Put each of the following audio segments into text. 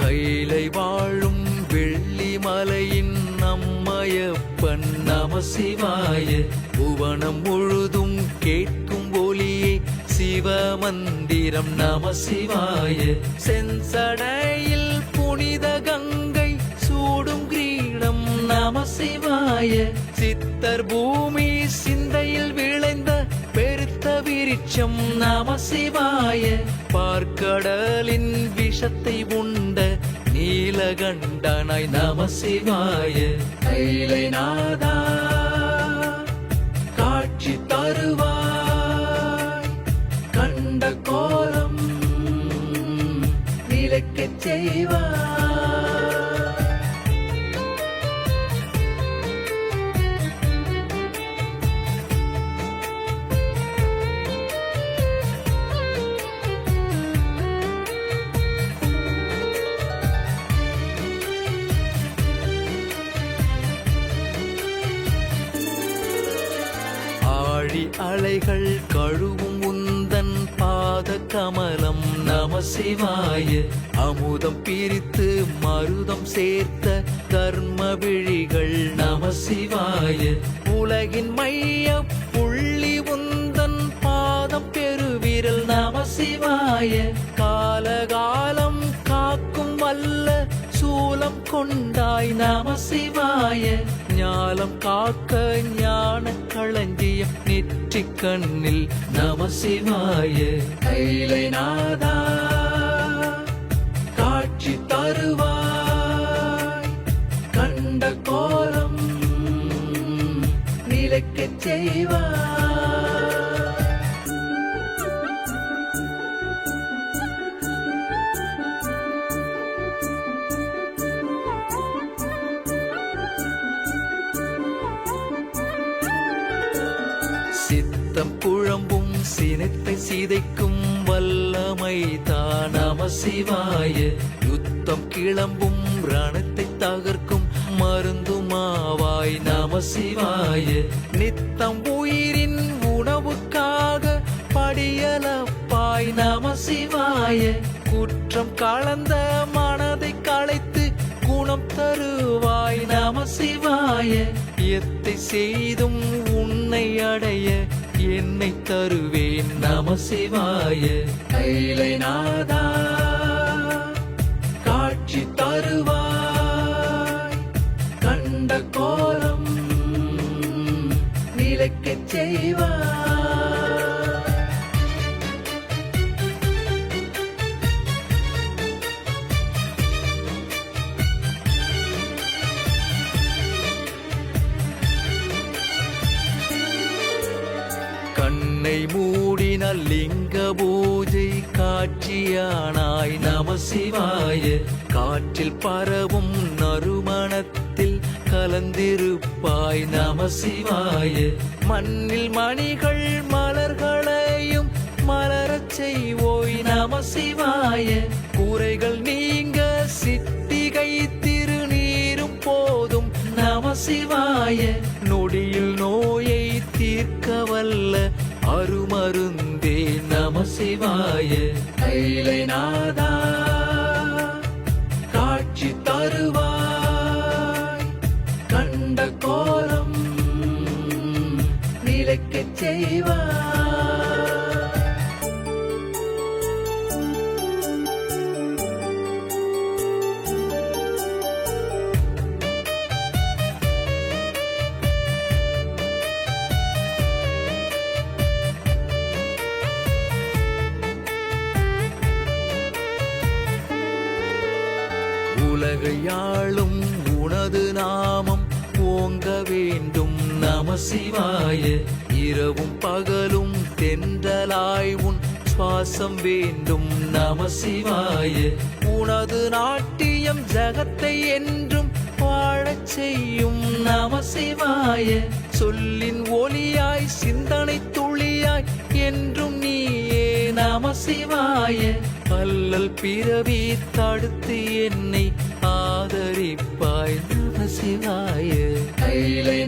கையிலை வாழும் வெள்ளி மலையின் நம்மையப்பன் நம சிவாய. புவனம் முழுதும் கேட்கும் ஒளியே சிவமந்திரம் நம சிவாய. செஞ்சடையில் புனித கங்கை சூடும் கிரீடம் நம சிவாய. சித்தர் பூமி சிந்தையில் விளைந்த பெருத்த விருட்சம் நம பார்க்கடலின் விஷத்தை உண்ட நீலகண்டனாய் நம சிவாய கைலை அலைகள் கழுவும் உந்தன் பாத கமலம் நம சிவாய. அமுதம் பிரித்து மருதம் சேர்த்த கர்ம விழிகள் நம சிவாய. உலகின் மைய புள்ளி உந்தன் பாதம் பெருவிரல் நம சிவாய. காலகாலம் காக்கும் வல்ல சூலம் கொண்டாய் நம சிவாய. ஞாலம் காக்க ஞான நெற்றி கண்ணில் நம சிவாய கைலை நாதா காட்சி தருவாய். கண்ட கோலம் நிலைக்கச் செய்வாய். சித்தம் குழம்பும் சினத்தை சிதைக்கும் வல்லமை நம சிவாய. யுத்தம் கிளம்பும் ரணத்தை தகர்க்கும் மருந்துமாவாய் நம சிவாய. நித்தம் உயிரின் உணவுக்காக படியலப்பாய் நம சிவாய. குற்றம் கலந்த மனதை களைத்து குணம் தருவாய் நம சிவாய. எத்தை செய்தும் உன்னை அடைய என்னை தருவேன் நம சிவாய. கைலை நாதா காட்சி தருவாய். கண்ட கோலம் நிலைக்கச் செய்வாய். கண்ணை மூடினால் லிங்க பூஜை காட்சியானாய் நம சிவாய காற்றில் பரவும் நறுமணத்தில் கலந்திருப்பாய் நமசிவாய. மண்ணில் மணிகள் மலர்களையும் மலரச் செய்வோய் நமசிவாய. கூரைகள் நீங்க சித்திகை திருநீரும் போதும் நமசிவாய. நொடியில் நோயை அருமருந்தே நம சிவாய. கைலைநாதா காட்சி தருவாய். கண்ட கோலம் நிலைக்கச் செய்வாய். உலகையாளும் உனது நாமம் ஓங்க வேண்டும். நம சிவாய இரவும் பகலும் தென்றலாய் உன் சுவாசம் வேண்டும். நம சிவாய உனது நாட்டியம் ஜகத்தை என்றும் வாழச் செய்யும். நம சிவாய சொல்லின் ஒளியாய் சிந்தனை துளியாய் என்றும் நீயே. நம சிவாய பல்லல் பிறவி தடுத்து என்னை ஆதரிப்பாய் நம சிவாய கைலை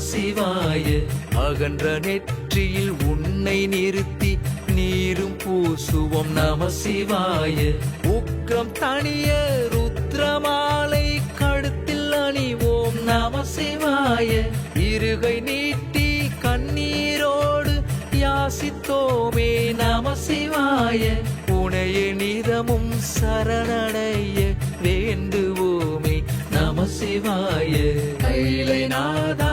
சிவாய. அகன்ற நெற்றியில் உன்னை நிறுத்தி நீரும் பூசுவோம் நம சிவாய. உக்ரம் தனிய ருத்ரமாலை கழுத்தில் அணிவோம் நம சிவாய. இருகை நீட்டி கண்ணீரோடு யாசித்தோமே நம சிவாய. புனைய நிதமும் சரணடைய வேண்டுவோமே நம சிவாய. கைலை நாதா